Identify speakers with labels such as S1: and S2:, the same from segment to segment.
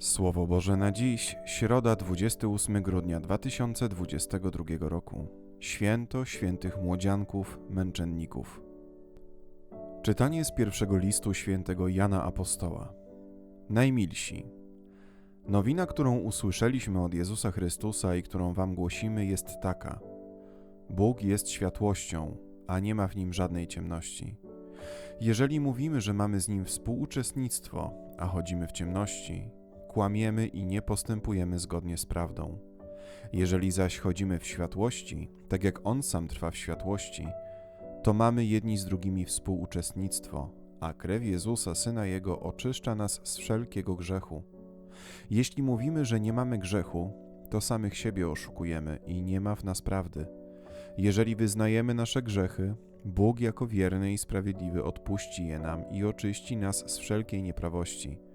S1: Słowo Boże na dziś, środa 28 grudnia 2022 roku. Święto świętych młodzianków, męczenników. Czytanie z pierwszego listu świętego Jana Apostoła. Najmilsi. Nowina, którą usłyszeliśmy od Jezusa Chrystusa i którą wam głosimy, jest taka: Bóg jest światłością, a nie ma w nim żadnej ciemności. Jeżeli mówimy, że mamy z nim współuczestnictwo, a chodzimy w ciemności, kłamiemy i nie postępujemy zgodnie z prawdą. Jeżeli zaś chodzimy w światłości, tak jak On sam trwa w światłości, to mamy jedni z drugimi współuczestnictwo, a krew Jezusa, Syna Jego, oczyszcza nas z wszelkiego grzechu. Jeśli mówimy, że nie mamy grzechu, to samych siebie oszukujemy i nie ma w nas prawdy. Jeżeli wyznajemy nasze grzechy, Bóg jako wierny i sprawiedliwy odpuści je nam i oczyści nas z wszelkiej nieprawości.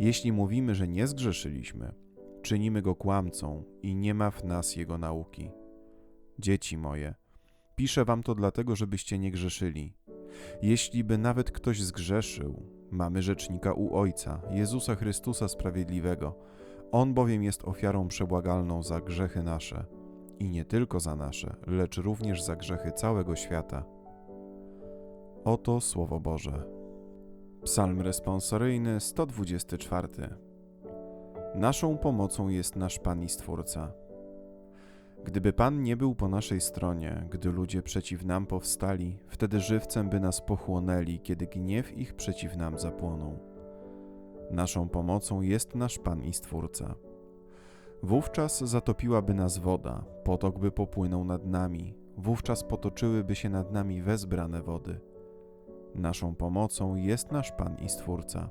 S1: Jeśli mówimy, że nie zgrzeszyliśmy, czynimy go kłamcą i nie ma w nas jego nauki. Dzieci moje, piszę wam to dlatego, żebyście nie grzeszyli. Jeśli by nawet ktoś zgrzeszył, mamy rzecznika u Ojca, Jezusa Chrystusa Sprawiedliwego. On bowiem jest ofiarą przebłagalną za grzechy nasze i nie tylko za nasze, lecz również za grzechy całego świata. Oto Słowo Boże. Psalm responsoryjny 124. Naszą pomocą jest nasz Pan i Stwórca. Gdyby Pan nie był po naszej stronie, gdy ludzie przeciw nam powstali, wtedy żywcem by nas pochłonęli, kiedy gniew ich przeciw nam zapłonął. Naszą pomocą jest nasz Pan i Stwórca. Wówczas zatopiłaby nas woda, potok by popłynął nad nami, wówczas potoczyłyby się nad nami wezbrane wody. Naszą pomocą jest nasz Pan i Stwórca.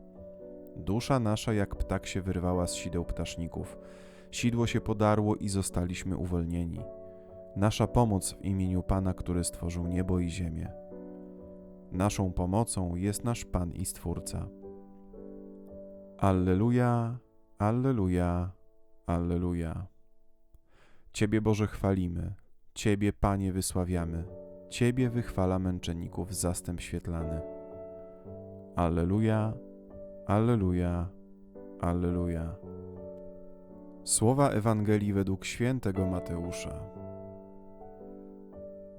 S1: Dusza nasza jak ptak się wyrwała z sideł ptaszników. Sidło się podarło i zostaliśmy uwolnieni. Nasza pomoc w imieniu Pana, który stworzył niebo i ziemię. Naszą pomocą jest nasz Pan i Stwórca. Alleluja, Alleluja, Alleluja. Ciebie Boże chwalimy, Ciebie Panie wysławiamy. Ciebie wychwala męczenników zastęp świetlany. Alleluja, Alleluja, Alleluja. Słowa Ewangelii według świętego Mateusza.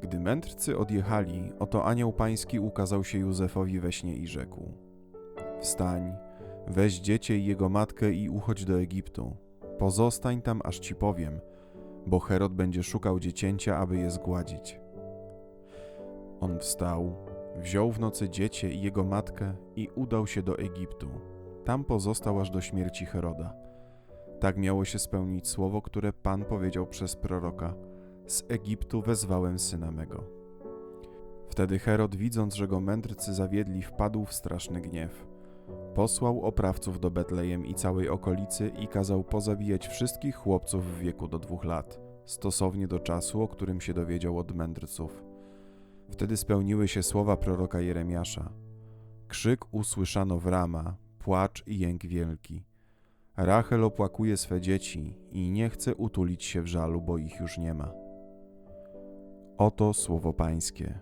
S1: Gdy mędrcy odjechali, oto anioł pański ukazał się Józefowi we śnie i rzekł: Wstań, weź dziecię i jego matkę i uchodź do Egiptu. Pozostań tam, aż ci powiem, bo Herod będzie szukał dziecięcia, aby je zgładzić. On wstał, wziął w nocy dziecię i jego matkę i udał się do Egiptu. Tam pozostał aż do śmierci Heroda. Tak miało się spełnić słowo, które Pan powiedział przez proroka: Z Egiptu wezwałem syna mego. Wtedy Herod, widząc, że go mędrcy zawiedli, wpadł w straszny gniew. Posłał oprawców do Betlejem i całej okolicy i kazał pozabijać wszystkich chłopców w wieku do dwóch lat, stosownie do czasu, o którym się dowiedział od mędrców. Wtedy spełniły się słowa proroka Jeremiasza. Krzyk usłyszano w rama, płacz i jęk wielki. Rachel opłakuje swe dzieci i nie chce utulić się w żalu, bo ich już nie ma. Oto słowo Pańskie.